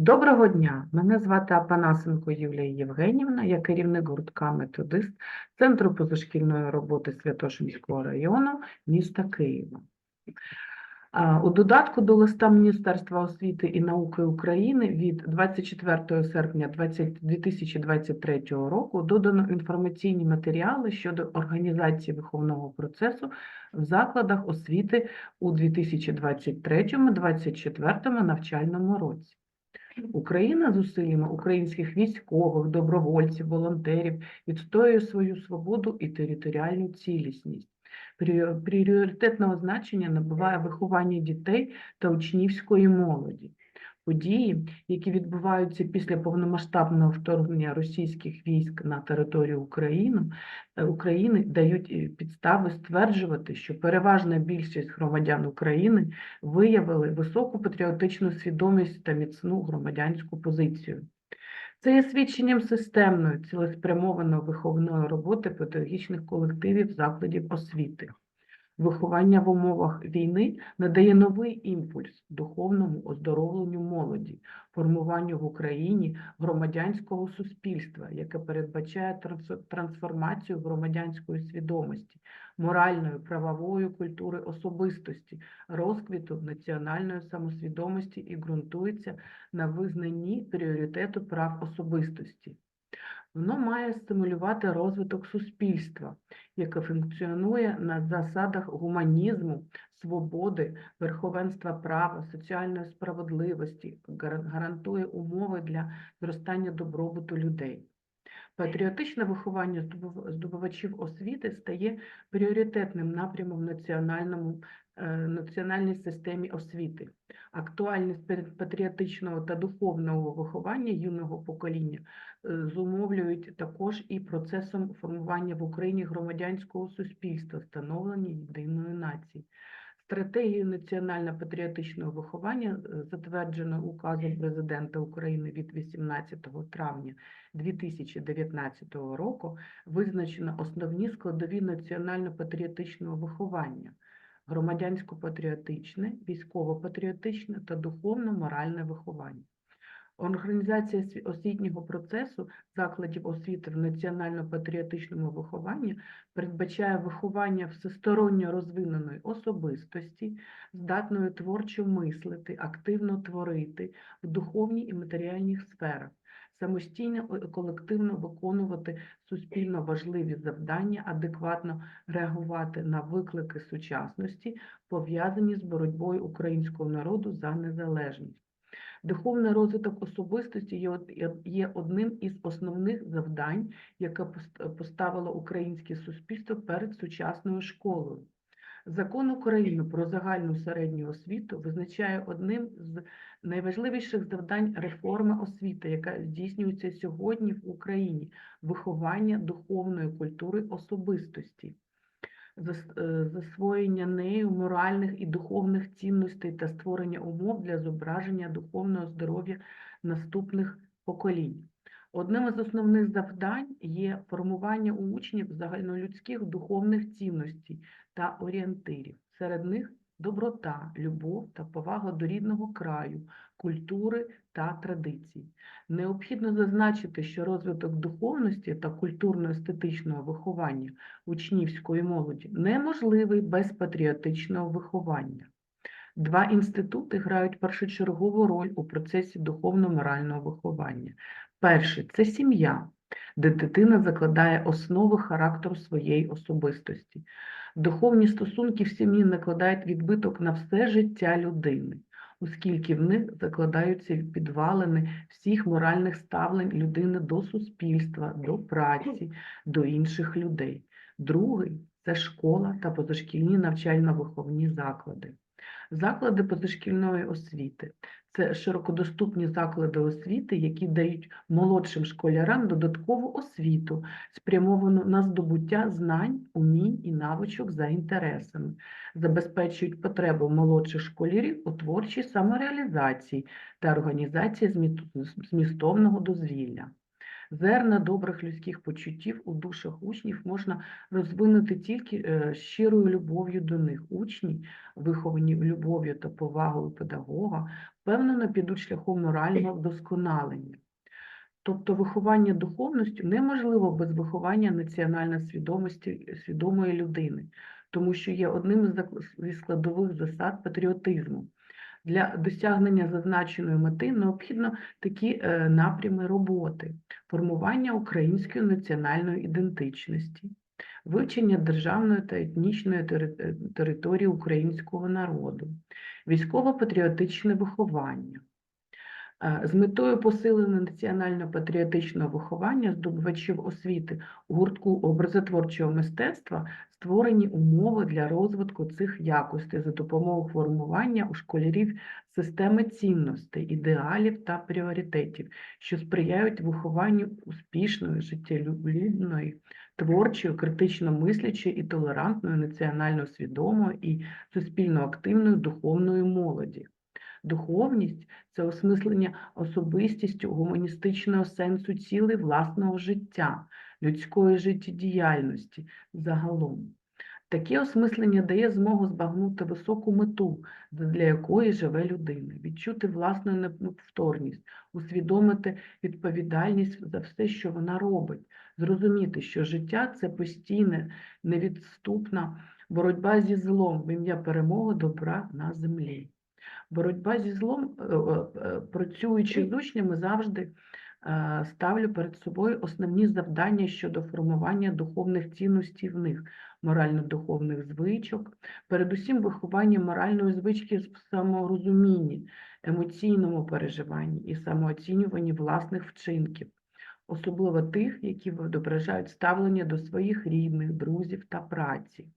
Доброго дня! Мене звати Апанасенко Юлія Євгенівна, я керівник гуртка методист Центру позашкільної роботи Святошинського району міста Києва. У додатку до листа Міністерства освіти і науки України від 24 серпня 2023 року додано інформаційні матеріали щодо організації виховного процесу в закладах освіти у 2023-2024 навчальному році. Україна зусиллями українських військових, добровольців, волонтерів відстоює свою свободу і територіальну цілісність. Пріоритетного значення набуває виховання дітей та учнівської молоді. Події, які відбуваються після повномасштабного вторгнення російських військ на територію України, е, України дають е, підстави стверджувати, що переважна більшість громадян України виявили високу патріотичну свідомість та міцну громадянську позицію. Це є свідченням системної, цілеспрямованої виховної роботи педагогічних колективів закладів освіти. Виховання в умовах війни надає новий імпульс духовному оздоровленню молоді, формуванню в Україні громадянського суспільства, яке передбачає трансформацію громадянської свідомості, моральної, правової культури особистості, розквіту національної самосвідомості і ґрунтується на визнанні пріоритету прав особистості. Воно має стимулювати розвиток суспільства, яке функціонує на засадах гуманізму, свободи, верховенства права, соціальної справедливості, гарантує умови для зростання добробуту людей. Патріотичне виховання здобув- здобувачів освіти стає пріоритетним напрямом в національному, національній системі освіти. Актуальність патрі- патріотичного та духовного виховання юного покоління е, зумовлюють також і процесом формування в Україні громадянського суспільства, становлення єдиної нації. Стратегію національно-патріотичного виховання, е, затверджено указом Президента України від 18 травня 2019 року, визначено основні складові національно-патріотичного виховання: громадянсько-патріотичне, військово-патріотичне та духовно-моральне виховання. Організація освітнього процесу закладів освіти в національно-патріотичному вихованні передбачає виховання всесторонньо розвиненої особистості, здатної творчо мислити, активно творити в духовній і матеріальних сферах, самостійно і колективно виконувати суспільно важливі завдання, адекватно реагувати на виклики сучасності, пов'язані з боротьбою українського народу за незалежність. Духовний розвиток особистості є од- є- є одним із основних завдань, яке пост- поставило українське суспільство перед сучасною школою. Закон України про загальну середню освіту визначає одним з найважливіших завдань реформи освіти, яка здійснюється сьогодні в Україні виховання духовної культури особистості е, засвоєння нею моральних і духовних цінностей та створення умов для зображення духовного здоров'я наступних поколінь. Одним із основних завдань є формування у учнів загальнолюдських духовних цінностей та орієнтирів. Серед них доброта, любов та повага до рідного краю, культури та традицій. Необхідно зазначити, що розвиток духовності та культурно-естетичного виховання учнівської молоді неможливий без патріотичного виховання. Два інститути грають першочергову роль у процесі духовно-морального виховання. Перший це сім'я, де дитина закладає основи характеру своєї особистості. Духовні стосунки в сім'ї накладають відбиток на все життя людини, оскільки в них закладаються підвалини всіх моральних ставлень людини до суспільства, до праці, до інших людей. Другий це школа та позашкільні навчально-виховні заклади. Заклади позашкільної освіти це широкодоступні заклади освіти, які дають молодшим школярам додаткову освіту, спрямовану на здобуття знань, умінь і навичок за інтересами, забезпечують потребу молодших школярів у творчій самореалізації та організації змістовного дозвілля. Зерна добрих людських почуттів у душах учнів можна розвинути тільки е, щирою любов'ю до них. Учні, виховані любов'ю та повагою педагога, впевнено підуть шляхом морального вдосконалення. Тобто виховання духовністю неможливо без виховання національної свідомості свідомої людини, тому що є одним із складових засад патріотизму. Для досягнення зазначеної мети необхідно такі е, напрями роботи: формування української національної ідентичності, вивчення державної та етнічної е, території українського народу, військово-патріотичне виховання. З метою посилення національно-патріотичного виховання здобувачів освіти у гуртку образотворчого мистецтва створені умови для розвитку цих якостей за допомогою формування у школярів системи цінностей, ідеалів та пріоритетів, що сприяють вихованню успішної, життєлюбної, творчої, критично мислячої і толерантної, національно свідомої і суспільно активної духовної молоді. Духовність це осмислення особистістю гуманістичного сенсу цілей власного життя, людської життєдіяльності загалом. Таке осмислення дає змогу збагнути високу мету, для якої живе людина, відчути власну неповторність, усвідомити відповідальність за все, що вона робить, зрозуміти, що життя це постійна, невідступна боротьба зі злом в ім'я перемоги добра на землі. Боротьба зі злом, е, е, е, працюючи з учнями, завжди ставлю перед собою основні завдання щодо формування духовних цінностей в них, морально-духовних звичок, передусім виховання моральної звички в саморозумінні, емоційному переживанні і самооцінюванні власних вчинків, особливо тих, які відображають ставлення до своїх рідних, друзів та праці.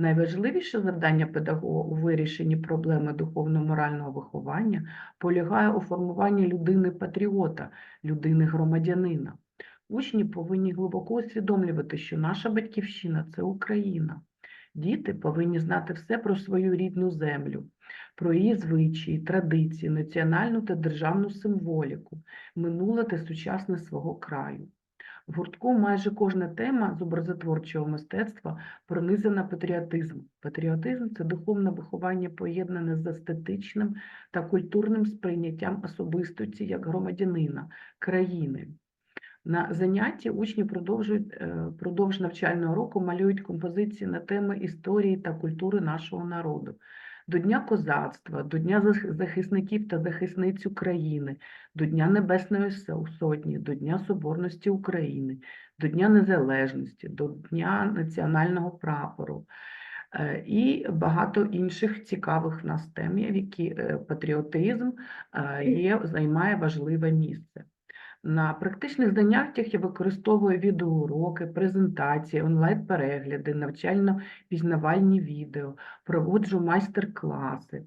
Найважливіше завдання педагога у вирішенні проблеми духовно-морального виховання полягає у формуванні людини-патріота, людини-громадянина. Учні повинні глибоко усвідомлювати, що наша батьківщина це Україна. Діти повинні знати все про свою рідну землю, про її звичаї, традиції, національну та державну символіку, минуле та сучасне свого краю. В гуртку майже кожна тема з образотворчого мистецтва пронизана патріотизмом. Патріотизм це духовне виховання, поєднане з естетичним та культурним сприйняттям особистості як громадянина, країни. На занятті учні продовжують е, продовж навчального року малюють композиції на теми історії та культури нашого народу. До Дня козацтва, до Дня захисників та захисниць України, до Дня Небесної Сотні, до Дня Соборності України, до Дня Незалежності, до Дня національного прапору е, і багато інших цікавих нас тем, які е, патріотизм е, є, займає важливе місце. На практичних заняттях я використовую відеоуроки, презентації, онлайн-перегляди, навчально-пізнавальні відео, проводжу майстер-класи.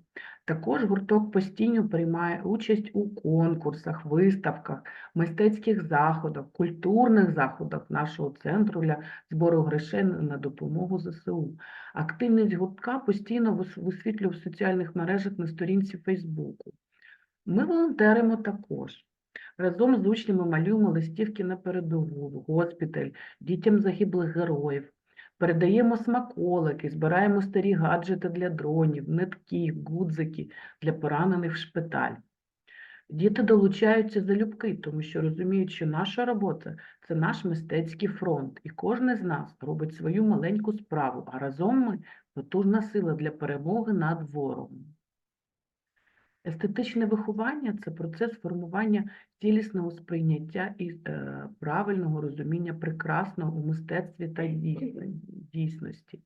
Також гурток постійно приймає участь у конкурсах, виставках, мистецьких заходах, культурних заходах нашого центру для збору грошей на допомогу ЗСУ. Активність гуртка постійно вис- висвітлюю в соціальних мережах на сторінці Фейсбуку. Ми волонтеримо також. Разом з учнями малюємо листівки на передову, в госпіталь, дітям загиблих героїв. Передаємо смаколики, збираємо старі гаджети для дронів, нитки, гудзики для поранених в шпиталь. Діти долучаються залюбки, тому що розуміють, що наша робота це наш мистецький фронт, і кожен з нас робить свою маленьку справу, а разом ми потужна сила для перемоги над ворогом. Естетичне виховання це процес формування цілісного сприйняття і е, правильного розуміння прекрасного у мистецтві та дійсності,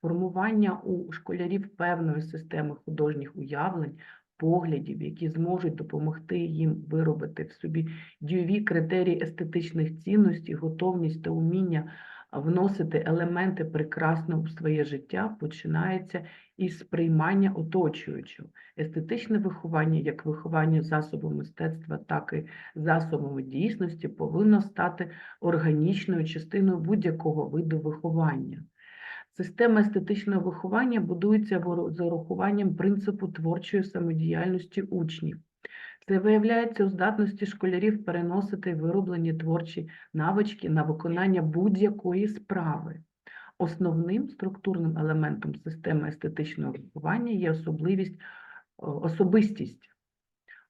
формування у школярів певної системи художніх уявлень, поглядів, які зможуть допомогти їм виробити в собі дійові критерії естетичних цінностей, готовність та уміння вносити елементи прекрасного в своє життя, починається із сприймання оточуючого. Естетичне виховання, як виховання засобом мистецтва, так і засобами дійсності, повинно стати органічною частиною будь-якого виду виховання. Система естетичного виховання будується з урахуванням принципу творчої самодіяльності учнів. Це виявляється у здатності школярів переносити вироблені творчі навички на виконання будь-якої справи. Основним структурним елементом системи естетичного виховання є особливість, особистість.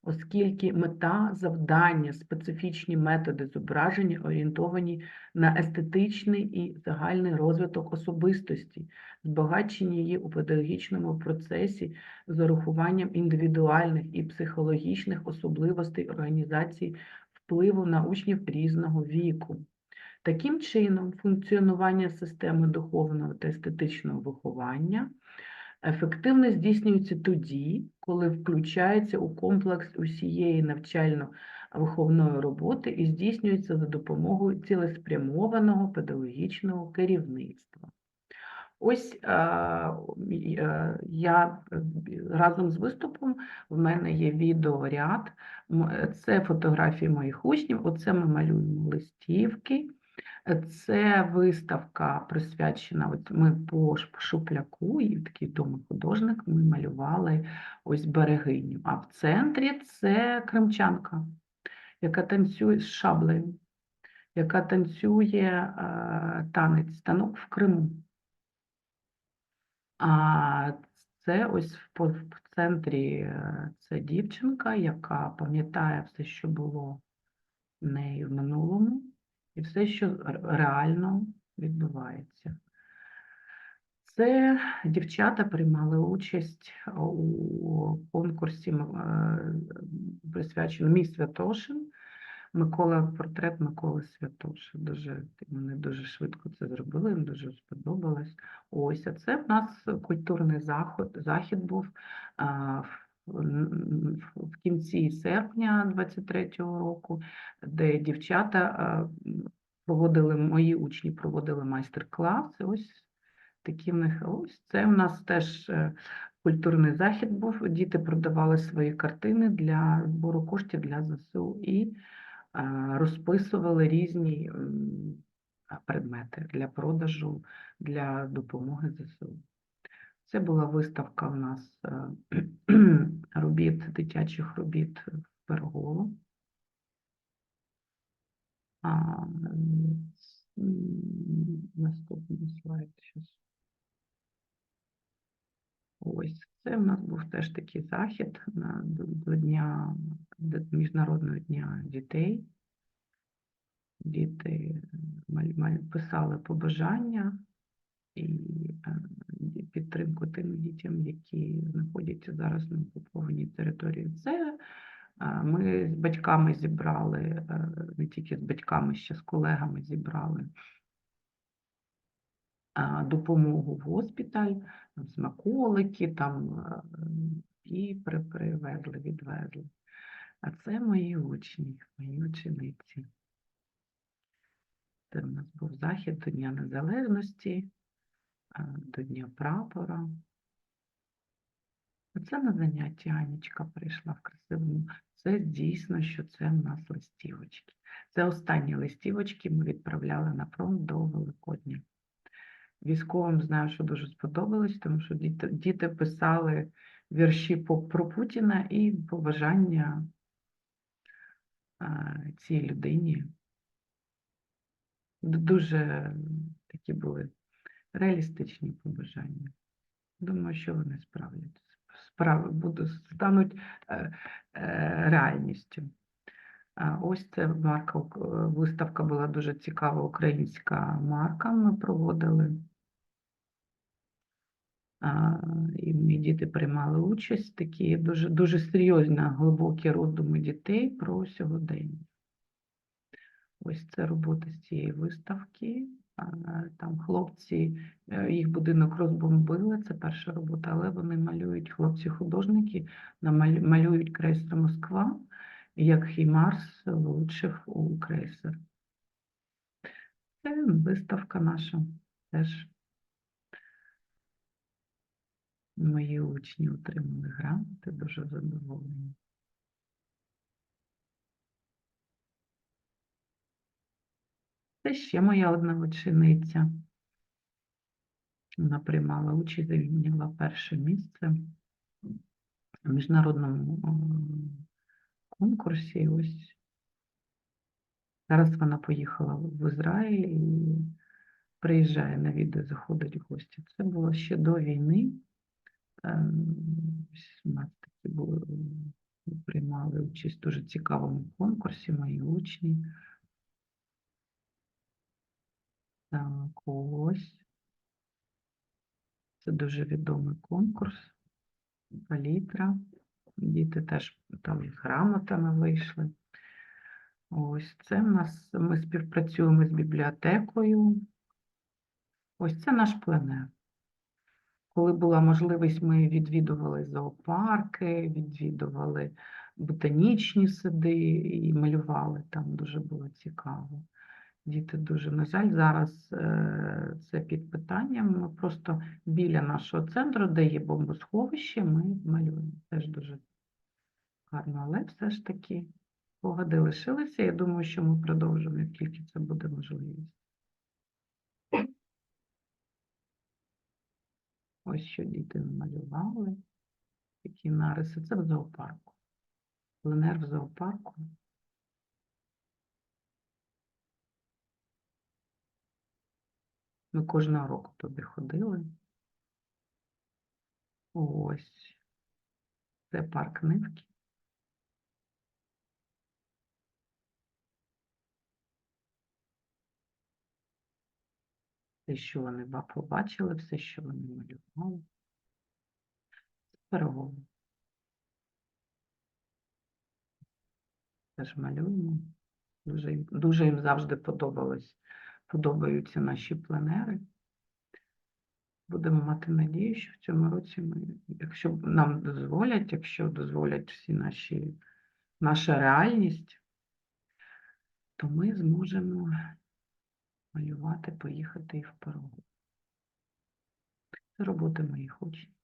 Оскільки мета, завдання, специфічні методи зображення орієнтовані на естетичний і загальний розвиток особистості, збагачення її у педагогічному процесі з урахуванням індивідуальних і психологічних особливостей організації впливу на учнів різного віку. Таким чином, функціонування системи духовного та естетичного виховання ефективно здійснюється тоді, коли включається у комплекс усієї навчально-виховної роботи і здійснюється за допомогою цілеспрямованого педагогічного керівництва. Ось е, е, я е, разом з виступом в мене є відеоряд. Це фотографії моїх учнів. Оце ми малюємо листівки. Це виставка присвячена. От ми по Шупляку, і такий відомий художник. Ми малювали ось берегиню. А в центрі це кримчанка, яка танцює з шаблею, яка танцює е, танець танок в Криму. А це ось в в центрі е, це дівчинка, яка пам'ятає все, що було в неї в минулому, і все, що реально відбувається. Це дівчата приймали участь у конкурсі, е, присвяченому Мій Святошин. Микола, портрет Миколи Святоша. Дуже, вони дуже швидко це зробили, їм дуже сподобалось. Ось, а це в нас культурний заход, захід був в, в кінці серпня 23-го року, де дівчата проводили, мої учні проводили майстер-класи. Ось такі в них, ось це у нас теж е, культурний захід був. Діти продавали свої картини для збору коштів для ЗСУ і розписували різні предмети для продажу, для допомоги ЗСУ. Це була виставка у нас е, робіт, дитячих робіт в Перголу. А, Наступний слайд. щас. Ось це в нас був теж такий захід на, до, до дня до Міжнародного дня дітей. Діти маль- маль- писали побажання і е, підтримку тим дітям, які знаходяться зараз на окупованій території. Це е, ми з батьками зібрали, е, не тільки з батьками, ще з колегами зібрали допомогу в госпіталь, смаколики там, і привезли, відвезли. А це мої учні, мої учениці. Це в нас був захід Дня Незалежності, до Дня прапора. Оце на заняття Анічка прийшла в красивому. Це дійсно, що це в нас листівочки. Це останні листівочки ми відправляли на фронт до Великодня. Військовим знаю, що дуже сподобалось, тому що діти, писали вірші про Путіна і побажання а, цій людині. Дуже такі були реалістичні побажання. Думаю, що вони справляться. Справ, будуть, стануть е, е, реальністю. Ось це марка, е, виставка була дуже цікава, українська марка ми проводили. І мої діти приймали участь, такі дуже, дуже серйозні, глибокі роздуми дітей про сьогодення. Ось це робота з цієї виставки. Там хлопці, е, їх будинок розбомбили, це перша робота, але вони малюють, хлопці-художники, малюють крейсер Москва, як Хімарс влучив у крейсер. Це виставка наша теж. Мої учні отримали грамоти, дуже задоволені. Це ще моя одна учениця. Вона приймала участь, зайняла перше місце в міжнародному конкурсі. Ось зараз вона поїхала в Ізраїль і приїжджає на відео, заходить в гості. Це було ще до війни. У нас такі були приймали участь в дуже цікавому конкурсі, мої учні. Так, ось. Це дуже відомий конкурс. Палітра. Діти теж там із грамотами вийшли. Ось це в нас ми співпрацюємо з бібліотекою. Ось це наш пленер. Коли була можливість, ми відвідували зоопарки, відвідували ботанічні сади і малювали там дуже було цікаво. Діти дуже, на жаль, зараз е, це під питанням. Ми просто біля нашого центру, де є бомбосховище, ми малюємо. Теж дуже гарно, але все ж таки погоди лишилися. Я думаю, що ми продовжимо, як тільки це буде можливість. Ось що діти намалювали. Такі нариси. Це в зоопарку. Пленер в зоопарку. Ми кожного року туди ходили. Ось. Це парк Нивки. Все, що вони побачили, все, що вони малювали. Пирогово. Теж малюємо. Дуже, дуже їм завжди подобалось, подобаються наші пленери. Будемо мати надію, що в цьому році ми, якщо нам дозволять, якщо дозволять всі наші, наша реальність, то ми зможемо малювати, поїхати і в Парагу. Це роботи моїх учнів.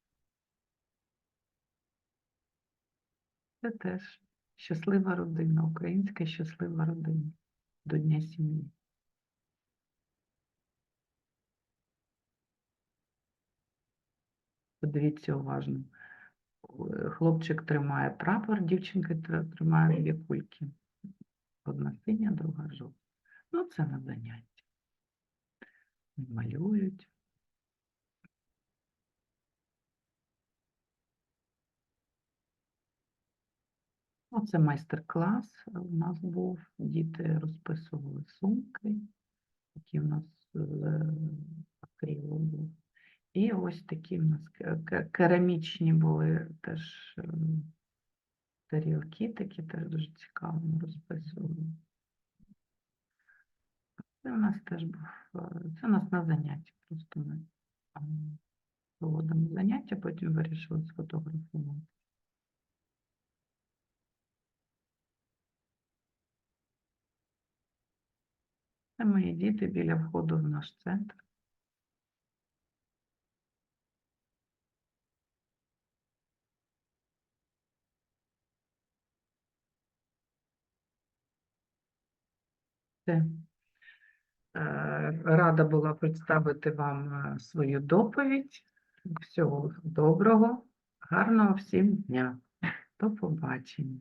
Це теж щаслива родина, українська щаслива родина до Дня сім'ї. Подивіться уважно. Е, Хлопчик тримає прапор, дівчинка тр- тримає дві кульки. Одна синя, друга жовта. Ну, це на заняття. Малюють. Оце майстер-клас у нас був. Діти розписували сумки, які в нас з акрилу був. І ось такі в нас ке- ке- керамічні були теж ем, тарілки, такі теж дуже цікаво розписували. Це у нас теж був, е, це у нас на заняття, просто ми ем, проводимо заняття, потім вирішили сфотографувати. Це мої діти біля входу в наш центр. Все. Е, Рада була представити вам е, свою доповідь. Всього доброго, гарного всім дня. До побачення.